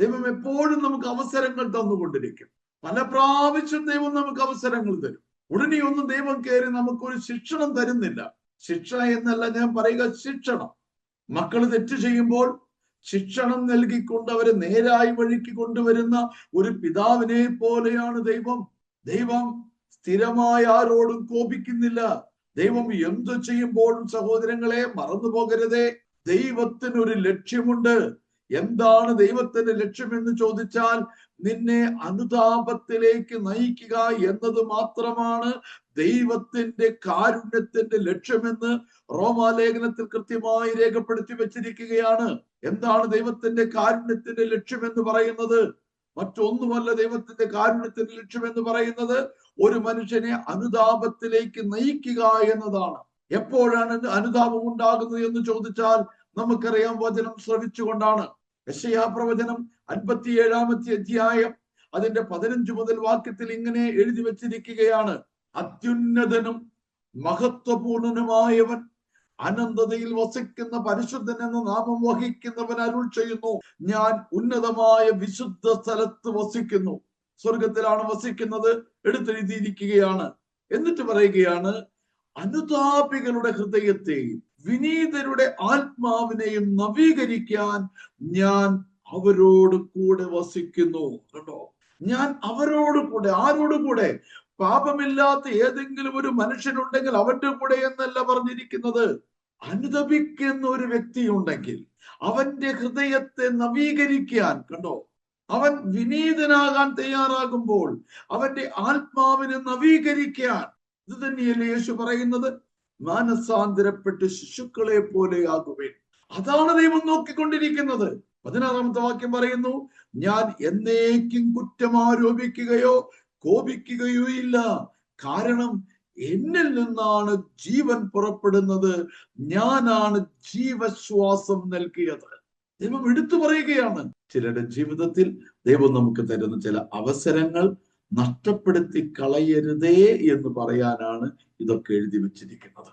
ദൈവം എപ്പോഴും നമുക്ക് അവസരങ്ങൾ തന്നുകൊണ്ടിരിക്കും. പല പ്രാവശ്യം ദൈവം നമുക്ക് അവസരങ്ങൾ തരും. ഉടനെ ഒന്നും ദൈവം കയറി നമുക്കൊരു ശിക്ഷണം തരുന്നില്ല. ശിക്ഷ എന്നല്ല ഞാൻ പറയുക ശിക്ഷണം. മക്കൾ തെറ്റ് ചെയ്യുമ്പോൾ ശിക്ഷണം നൽകിക്കൊണ്ട് അവരെ നേരായി വഴിക്ക് കൊണ്ടുവരുന്ന ഒരു പിതാവിനെ പോലെയാണ് ദൈവം. ദൈവം സ്ഥിരമായി ആരോടും കോപിക്കുന്നില്ല. ദൈവം എന്തു ചെയ്യുമ്പോഴും സഹോദരങ്ങളെ മറന്നു പോകരുതേ ദൈവത്തിനൊരു ലക്ഷ്യമുണ്ട്. എന്താണ് ദൈവത്തിന്റെ ലക്ഷ്യമെന്ന് ചോദിച്ചാൽ നിന്നെ അനുതാപത്തിലേക്ക് നയിക്കുക എന്നത് മാത്രമാണ് ദൈവത്തിന്റെ കാരുണ്യത്തിന്റെ ലക്ഷ്യമെന്ന് റോമാലേഖനത്തിൽ കൃത്യമായി രേഖപ്പെടുത്തി വെച്ചിരിക്കുകയാണ്. എന്താണ് ദൈവത്തിന്റെ കാരുണ്യത്തിന്റെ ലക്ഷ്യമെന്ന് പറയുന്നത്? മറ്റൊന്നുമല്ല ദൈവത്തിന്റെ കാരുണ്യത്തിന്റെ ലക്ഷ്യമെന്ന് പറയുന്നത് ഒരു മനുഷ്യനെ അനുതാപത്തിലേക്ക് നയിക്കുക എന്നതാണ്. എപ്പോഴാണ് അനുതാപം ഉണ്ടാകുന്നത് എന്ന് ചോദിച്ചാൽ നമുക്കറിയാം വചനം ശ്രവിച്ചുകൊണ്ടാണ്. യശയാ പ്രവചനം അൻപത്തിയേഴാമത്തെ അധ്യായം അതിന്റെ പതിനഞ്ച് മുതൽ വാക്യത്തിൽ ഇങ്ങനെ എഴുതി വച്ചിരിക്കുകയാണ്. അത്യുന്നതനും മഹത്വപൂർണനുമായവൻ അനന്തതയിൽ വസിക്കുന്ന പരിശുദ്ധൻ എന്ന നാമം വഹിക്കുന്നവൻ അരുൾ ചെയ്യുന്നു. ഞാൻ ഉന്നതമായ വിശുദ്ധ സ്ഥലത്ത് വസിക്കുന്നു. സ്വർഗത്തിലാണ് വസിക്കുന്നത്. എടുത്തെഴുതിയിരിക്കുകയാണ്. എന്നിട്ട് പറയുകയാണ് അനുതാപികളുടെ ഹൃദയത്തെയും വിനീതരുടെ ആത്മാവിനെയും നവീകരിക്കാൻ ഞാൻ അവരോട് കൂടെ വസിക്കുന്നു. കേട്ടോ ഞാൻ അവരോട് കൂടെ ആരോട് കൂടെ? പാപമില്ലാത്ത ഏതെങ്കിലും ഒരു മനുഷ്യനുണ്ടെങ്കിൽ അവന്റെ കൂടെ എന്നല്ല പറഞ്ഞിരിക്കുന്നത്. അനുദപിക്കുന്ന ഒരു വ്യക്തി ഉണ്ടെങ്കിൽ അവന്റെ ഹൃദയത്തെ നവീകരിക്കാൻ കണ്ടോ? അവൻ വിനീതനാകാൻ തയ്യാറാകുമ്പോൾ അവന്റെ ആത്മാവിനെ നവീകരിക്കാൻ. ഇത് തന്നെയല്ലേ യേശു പറയുന്നത്? മാനസാന്തരപ്പെട്ട് ശിശുക്കളെ പോലെ ആകുവേൻ. അതാണ് ദൈവം നോക്കിക്കൊണ്ടിരിക്കുന്നത്. പതിനാറാമത്തെ വാക്യം പറയുന്നു ഞാൻ എന്നേക്കും കുറ്റം ആരോപിക്കുകയോ കോപിക്കുകയോ ഇല്ല. കാരണം എന്നിൽ നിന്നാണ് ജീവൻ പുറപ്പെടുന്നത്. ഞാനാണ് ജീവശ്വാസം നൽകിയത്. ദൈവം എടുത്തു പറയുകയാണ്. ചിലരുടെ ജീവിതത്തിൽ ദൈവം നമുക്ക് തരുന്ന ചില അവസരങ്ങൾ നഷ്ടപ്പെടുത്തി കളയരുതേ എന്ന് പറയാനാണ് ഇതൊക്കെ എഴുതി വെച്ചിരിക്കുന്നത്.